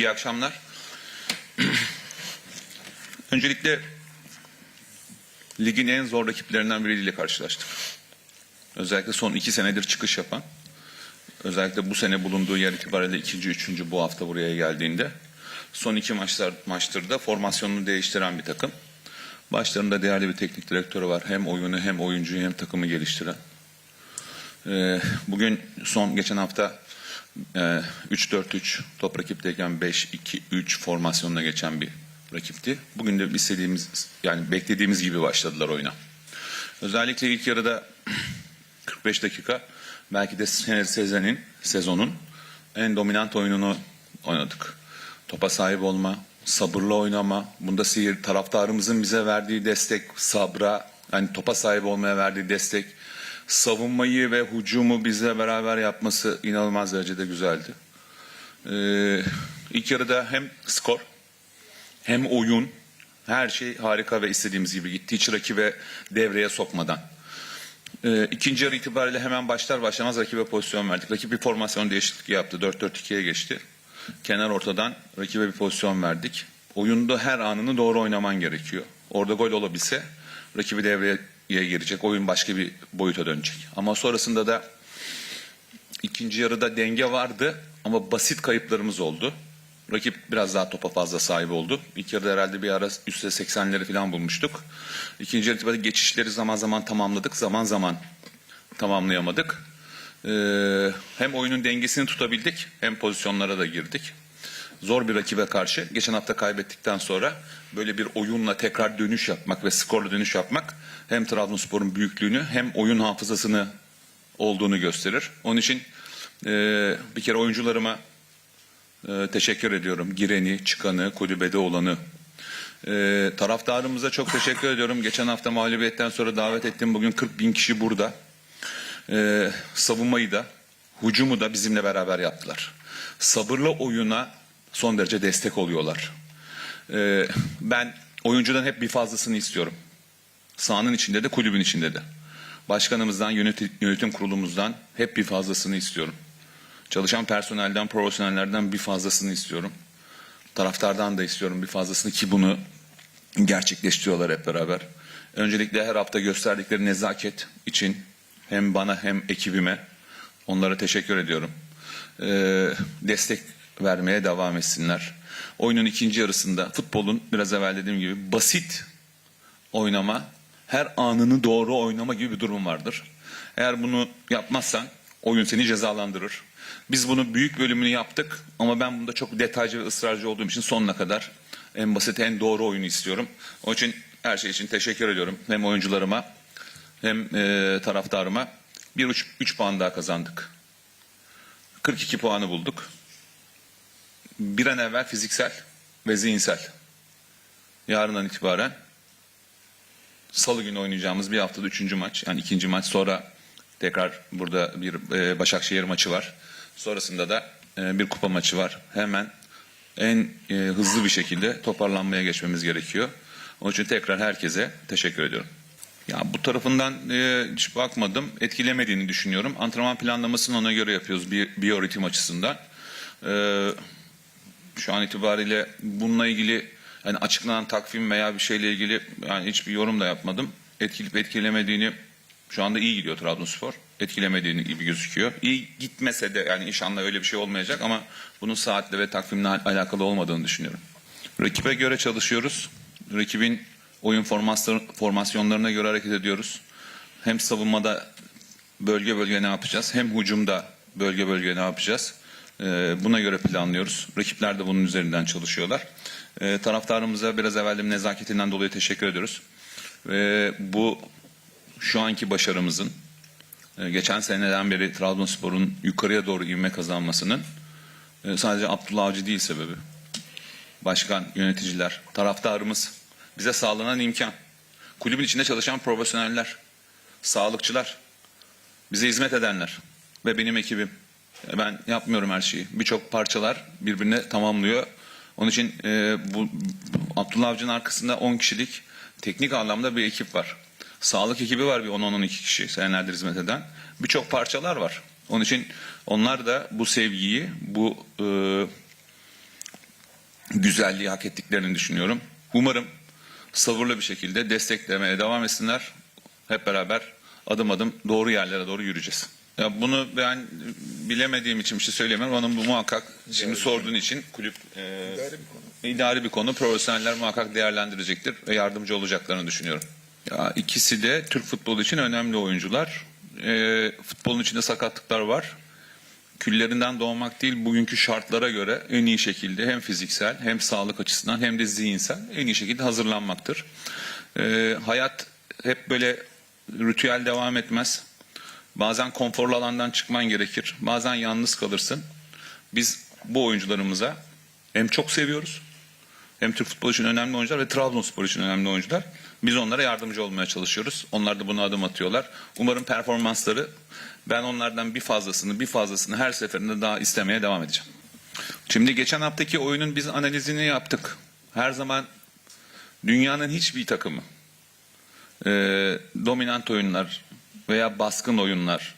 İyi akşamlar. Öncelikle ligin en zor rakiplerinden biriyle karşılaştık. Özellikle son iki senedir çıkış yapan, özellikle bu sene bulunduğu yer itibariyle ikinci, üçüncü bu hafta buraya geldiğinde son iki maçlar maçtır da formasyonunu değiştiren bir takım. Başlarında değerli bir teknik direktörü var. Hem oyunu hem oyuncuyu hem takımı geliştiren. Ee, bugün son geçen hafta e, 3-4-3 top rakipteyken 5-2-3 formasyonuna geçen bir rakipti. Bugün de istediğimiz yani beklediğimiz gibi başladılar oyuna. Özellikle ilk yarıda 45 dakika belki de se- sezenin, sezonun en dominant oyununu oynadık. Topa sahip olma, sabırlı oynama, bunda sihir taraftarımızın bize verdiği destek, sabra, yani topa sahip olmaya verdiği destek, savunmayı ve hücumu bizle beraber yapması inanılmaz derecede güzeldi. Ee, ilk yarıda hem skor hem oyun her şey harika ve istediğimiz gibi gitti. Hiç rakibe devreye sokmadan. Ee, ikinci yarı itibariyle hemen başlar başlamaz rakibe pozisyon verdik. Rakip bir formasyon değişikliği yaptı. 4-4-2'ye geçti. Kenar ortadan rakibe bir pozisyon verdik. Oyunda her anını doğru oynaman gerekiyor. Orada gol olabilse rakibi devreye girecek. Oyun başka bir boyuta dönecek. Ama sonrasında da ikinci yarıda denge vardı ama basit kayıplarımız oldu. Rakip biraz daha topa fazla sahip oldu. İlk yarıda herhalde bir ara üstte 80'leri falan bulmuştuk. İkinci yarı itibariyle geçişleri zaman zaman tamamladık, zaman zaman tamamlayamadık. Ee, hem oyunun dengesini tutabildik hem pozisyonlara da girdik. Zor bir rakibe karşı geçen hafta kaybettikten sonra böyle bir oyunla tekrar dönüş yapmak ve skorla dönüş yapmak hem Trabzonspor'un büyüklüğünü hem oyun hafızasını olduğunu gösterir. Onun için e, bir kere oyuncularıma e, teşekkür ediyorum. Gireni, çıkanı, kulübede olanı. E, taraftarımıza çok teşekkür ediyorum. Geçen hafta mağlubiyetten sonra davet ettim. Bugün 40 bin kişi burada. E, savunmayı da, hücumu da bizimle beraber yaptılar. Sabırlı oyuna son derece destek oluyorlar. E, ben oyuncudan hep bir fazlasını istiyorum. Sahanın içinde de kulübün içinde de. Başkanımızdan, yönetim kurulumuzdan hep bir fazlasını istiyorum. Çalışan personelden, profesyonellerden bir fazlasını istiyorum. Taraftardan da istiyorum bir fazlasını ki bunu gerçekleştiriyorlar hep beraber. Öncelikle her hafta gösterdikleri nezaket için hem bana hem ekibime onlara teşekkür ediyorum. Ee, destek vermeye devam etsinler. Oyunun ikinci yarısında futbolun biraz evvel dediğim gibi basit oynama, her anını doğru oynama gibi bir durum vardır. Eğer bunu yapmazsan oyun seni cezalandırır. Biz bunu büyük bölümünü yaptık ama ben bunda çok detaycı ve ısrarcı olduğum için sonuna kadar en basit en doğru oyunu istiyorum. Onun için her şey için teşekkür ediyorum. Hem oyuncularıma hem e, taraftarıma. Bir üç, üç puan daha kazandık. 42 puanı bulduk. Bir an evvel fiziksel ve zihinsel. Yarından itibaren Salı günü oynayacağımız bir haftada üçüncü maç. Yani ikinci maç. Sonra tekrar burada bir e, Başakşehir maçı var. Sonrasında da e, bir kupa maçı var. Hemen en e, hızlı bir şekilde toparlanmaya geçmemiz gerekiyor. Onun için tekrar herkese teşekkür ediyorum. Ya bu tarafından e, hiç bakmadım. Etkilemediğini düşünüyorum. Antrenman planlamasını ona göre yapıyoruz bir biyoritim açısından. E, şu an itibariyle bununla ilgili yani açıklanan takvim veya bir şeyle ilgili yani hiçbir yorum da yapmadım. Etkilip etkilemediğini şu anda iyi gidiyor Trabzonspor. Etkilemediğini gibi gözüküyor. İyi gitmese de yani inşallah öyle bir şey olmayacak ama bunun saatle ve takvimle al- alakalı olmadığını düşünüyorum. Rakibe göre çalışıyoruz. Rakibin oyun formasyon- formasyonlarına göre hareket ediyoruz. Hem savunmada bölge bölge ne yapacağız hem hücumda bölge bölge ne yapacağız. Ee, buna göre planlıyoruz. Rakipler de bunun üzerinden çalışıyorlar. Ee, taraftarımıza biraz evvel nezaketinden dolayı teşekkür ediyoruz. Ve bu şu anki başarımızın e, geçen seneden beri Trabzonspor'un yukarıya doğru ivme kazanmasının e, sadece Abdullah Avcı değil sebebi. Başkan, yöneticiler, taraftarımız, bize sağlanan imkan. Kulübün içinde çalışan profesyoneller, sağlıkçılar, bize hizmet edenler ve benim ekibim. E, Ben yapmıyorum her şeyi. Birçok parçalar birbirine tamamlıyor. Onun için e, bu Abdullah Avcı'nın arkasında 10 kişilik teknik anlamda bir ekip var. Sağlık ekibi var bir 10-12 kişi senelerdir hizmet eden. Birçok parçalar var. Onun için onlar da bu sevgiyi, bu e, güzelliği hak ettiklerini düşünüyorum. Umarım sabırlı bir şekilde desteklemeye devam etsinler. Hep beraber adım adım doğru yerlere doğru yürüyeceğiz. Ya bunu ben bilemediğim için bir şey söyleyemem. Onun bu muhakkak şimdi sorduğun için kulüp e, idari bir konu. Profesyoneller muhakkak değerlendirecektir ve yardımcı olacaklarını düşünüyorum. Ya ikisi de Türk futbolu için önemli oyuncular. E, futbolun içinde sakatlıklar var küllerinden doğmak değil bugünkü şartlara göre en iyi şekilde hem fiziksel hem sağlık açısından hem de zihinsel en iyi şekilde hazırlanmaktır. Ee, hayat hep böyle ritüel devam etmez. Bazen konforlu alandan çıkman gerekir. Bazen yalnız kalırsın. Biz bu oyuncularımıza hem çok seviyoruz hem Türk futbolu için önemli oyuncular ve Trabzonspor için önemli oyuncular. Biz onlara yardımcı olmaya çalışıyoruz. Onlar da buna adım atıyorlar. Umarım performansları ben onlardan bir fazlasını bir fazlasını her seferinde daha istemeye devam edeceğim. Şimdi geçen haftaki oyunun biz analizini yaptık. Her zaman dünyanın hiçbir takımı e, dominant oyunlar veya baskın oyunlar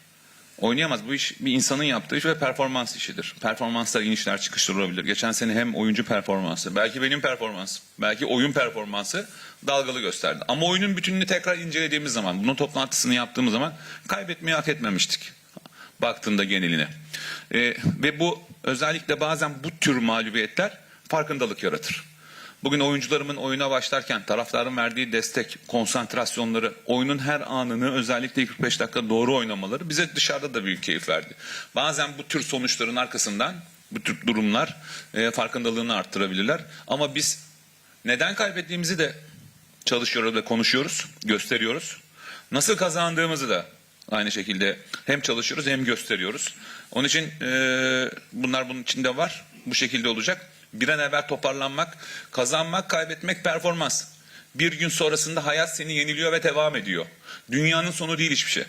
oynayamaz. Bu iş bir insanın yaptığı iş ve performans işidir. Performanslar inişler çıkışlar olabilir. Geçen sene hem oyuncu performansı, belki benim performansım, belki oyun performansı dalgalı gösterdi. Ama oyunun bütününü tekrar incelediğimiz zaman, bunun toplantısını yaptığımız zaman kaybetmeyi hak etmemiştik. Baktığında geneline. Ee, ve bu özellikle bazen bu tür mağlubiyetler farkındalık yaratır. Bugün oyuncularımın oyuna başlarken taraftarın verdiği destek, konsantrasyonları, oyunun her anını özellikle 45 dakika doğru oynamaları bize dışarıda da büyük keyif verdi. Bazen bu tür sonuçların arkasından bu tür durumlar e, farkındalığını arttırabilirler. Ama biz neden kaybettiğimizi de çalışıyoruz ve konuşuyoruz, gösteriyoruz. Nasıl kazandığımızı da aynı şekilde hem çalışıyoruz hem gösteriyoruz. Onun için e, bunlar bunun içinde var. Bu şekilde olacak. Bir an evvel toparlanmak, kazanmak, kaybetmek performans. Bir gün sonrasında hayat seni yeniliyor ve devam ediyor. Dünyanın sonu değil hiçbir şey.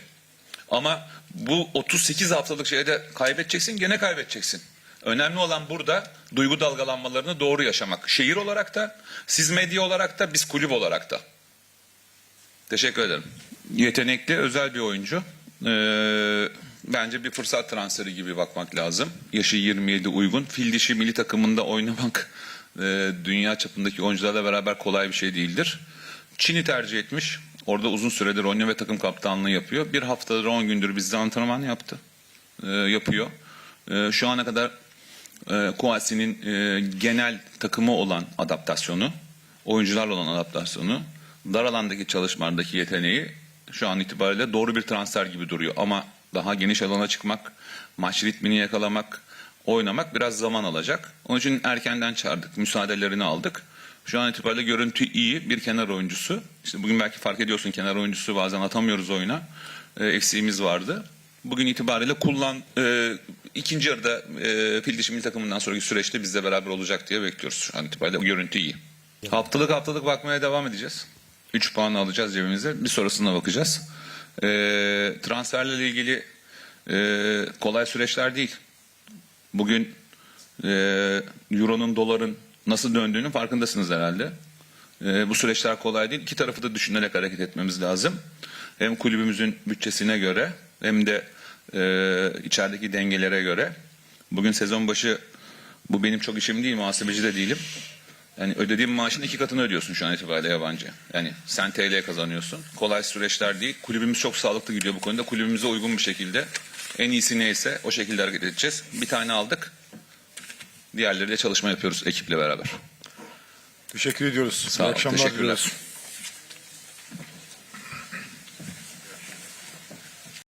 Ama bu 38 haftalık şeyde kaybedeceksin, gene kaybedeceksin. Önemli olan burada duygu dalgalanmalarını doğru yaşamak. Şehir olarak da, siz medya olarak da, biz kulüp olarak da. Teşekkür ederim. Yetenekli, özel bir oyuncu. Ee, bence bir fırsat transferi gibi bakmak lazım. Yaşı 27 uygun. Fil dişi milli takımında oynamak e, dünya çapındaki oyuncularla beraber kolay bir şey değildir. Çin'i tercih etmiş. Orada uzun süredir oynuyor ve takım kaptanlığı yapıyor. Bir haftadır 10 gündür bizde antrenman yaptı. Ee, yapıyor. Ee, şu ana kadar e, Kouassi'nin e, genel takımı olan adaptasyonu, oyuncularla olan adaptasyonu, dar alandaki çalışmalardaki yeteneği şu an itibariyle doğru bir transfer gibi duruyor. Ama daha geniş alana çıkmak, maç ritmini yakalamak, oynamak biraz zaman alacak. Onun için erkenden çağırdık, müsaadelerini aldık. Şu an itibariyle görüntü iyi bir kenar oyuncusu. İşte bugün belki fark ediyorsun kenar oyuncusu bazen atamıyoruz oyuna. E, eksiğimiz vardı. Bugün itibariyle kullan e, ikinci yarıda e, fil dişi milli takımından sonraki süreçte bizle beraber olacak diye bekliyoruz. Şu an itibariyle görüntü iyi. Haftalık haftalık bakmaya devam edeceğiz. 3 puan alacağız cebimize. Bir sonrasına bakacağız. E, transferlerle ilgili e, kolay süreçler değil. Bugün e, euronun doların nasıl döndüğünün farkındasınız herhalde. E, bu süreçler kolay değil. İki tarafı da düşünerek hareket etmemiz lazım. Hem kulübümüzün bütçesine göre hem de e, içerideki dengelere göre. Bugün sezon başı bu benim çok işim değil, muhasebeci de değilim. Yani ödediğin maaşın iki katını ödüyorsun şu an itibariyle yabancı. Yani sen TL kazanıyorsun. Kolay süreçler değil. Kulübümüz çok sağlıklı gidiyor bu konuda. Kulübümüze uygun bir şekilde en iyisi neyse o şekilde hareket edeceğiz. Bir tane aldık. Diğerleriyle çalışma yapıyoruz ekiple beraber. Teşekkür ediyoruz. Sağ İyi akşamlar teşekkürler. diliyoruz.